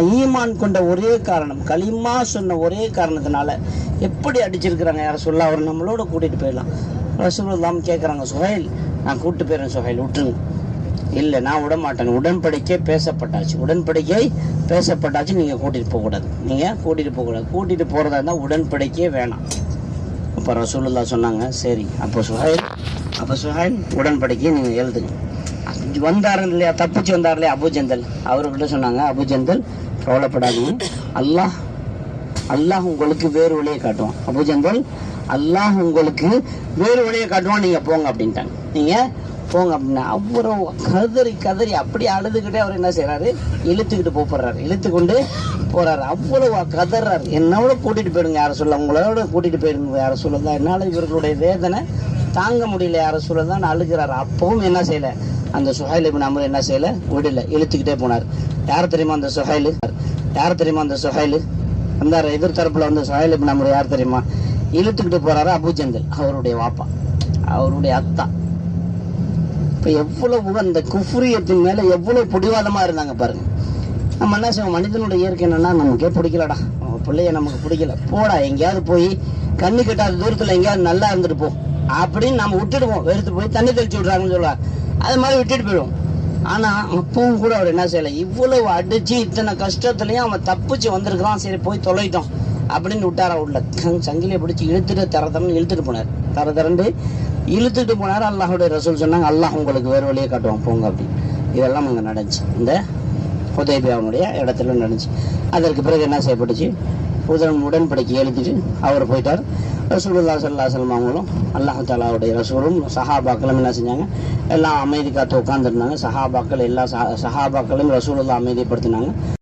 ஈமான் கொண்ட ஒரே காரணம் களிமா சொன்ன ஒரே காரணத்தினால எப்படி அடிச்சிருக்கிறாங்க யார சொல்ல அவர் நம்மளோட கூட்டிட்டு போயிடலாம். ரசூலுல்லாம் கேட்குறாங்க சுஹைல் நான் கூப்பிட்டு போயிடுறேன் சுஹைல் விட்டுருங்க. இல்லை நான் விட மாட்டேன். உடன்படிக்கை பேசப்பட்டாச்சு. உடன்படிக்கை பேசப்பட்டாச்சு நீங்கள் கூட்டிகிட்டு போகக்கூடாது நீங்கள் கூட்டிகிட்டு போகக்கூடாது கூட்டிகிட்டு போகிறதா இருந்தால் உடன்படிக்கையே வேணாம். அப்போ ரசூலுல்லா சொன்னாங்க சரி அப்போ சுஹைல் அப்போ சுஹைல் உடன்படிக்கையை நீங்கள் எழுதுங்க. வந்தார் இல்லையா? தப்பிச்சு வந்தார் இல்லையா அபுஜந்தல் அவர்கிட்ட சொன்னாங்க அபுஜந்தல் கவலைப்படாதீங்க. அல்லாஹ் அல்லாஹ் உங்களுக்கு வேறு வழியை காட்டுவான். அபுஜந்தல் அல்லாஹ் உங்களுக்கு வேறு வழியை காட்டுவான். நீங்க போங்க அப்படின்ட்டாங்க. நீங்க போங்க அப்படின்னா அப்புறம் கதறி கதறி அப்படி அழுதுகிட்டே அவர் என்ன செய்யறாரு இழுத்துக்கிட்டு போறாரு இழுத்து கொண்டு போறாரு. அவ்வளவு கதறாரு. என்னோட கூட்டிட்டு போயிடுங்க யார சொல்ல? உங்களோட கூட்டிட்டு போயிடுங்க யார தான் என்னால இவர்களுடைய வேதனை தாங்க முடியல யார சொல்லதான் அழுகிறாரு. அப்பவும் என்ன செய்யல. அந்த சுஹைல் இப்னு அமர் என்ன செய்யல? விடல. இழுத்துக்கிட்டே போனார். யார் தெரியுமா அந்த சுஹைலு? யார் தெரியுமா அந்த சுஹைலு? அந்த எதிர் தரப்புல வந்து சுஹைல் இப்போ அமர் யார் தெரியுமா? இழுத்துக்கிட்டு போறாரு அபுஜந்தல் அவருடைய வாப்பா. அவருடைய அத்தா. இப்ப எவ்வளவு அந்த குஃப்ரியத்தின் மேல எவ்வளவு பிடிவாதமா இருந்தாங்க பாருங்க. நம்ம என்ன செய்வோம்? மனிதனுடைய இயற்கை என்னன்னா நமக்கே பிடிக்கலடா. நம்ம பிள்ளைய நமக்கு பிடிக்கல. போடா எங்கேயாவது போய் கண்ணு கட்டாத தூரத்துல எங்கேயாவது நல்லா இருந்துட்டு போ. அப்படின்னு நம்ம விட்டுடுவோம். வெறுத்து போய் தண்ணி தெளிச்சு விடுறாங்கன்னு சொல்லுவாங்க. அது மாதிரி விட்டுட்டு போயிடுவோம். ஆனா அப்பவும் கூட அவர் என்ன செய்யல? இவ்வளவு அடிச்சு இத்தனை கஷ்டத்துலயும் அவன் தப்பிச்சு வந்திருக்கிறான். சரி போய் தொலைட்டோம். அப்படின்னு விட்டாரா உள்ள. சங்கிலியை பிடிச்சி இழுத்துட்டு தர தரன்னு இழுத்துட்டு போனார். தர தரண்டு இழுத்துட்டு போனார். அல்லாஹுடைய ரசூல் சொன்னாங்க அல்லாஹ் உங்களுக்கு வேறு வழியே காட்டுவான். போங்க அப்படின்னு இதெல்லாம் அங்கே நடந்துச்சு. இந்த உதயபியாவுடைய இடத்துல நடந்துச்சு. அதற்கு பிறகு என்ன செய்யப்பட்டுச்சு? உதரன் உடன்படிக்கை எழுதிட்டு அவர் போயிட்டார். ரசூலுல்லா சல்லா சல்லம் அவங்களும் அல்லாஹாலாவுடைய ரசூலும் சஹாபாக்களும் என்ன செஞ்சாங்க? எல்லாம் அமைதி காத்து உட்காந்துருந்தாங்க சஹாபாக்கள் எல்லா சஹாபாக்களும் ரசூலுல்லா அமைதிப்படுத்தினாங்க.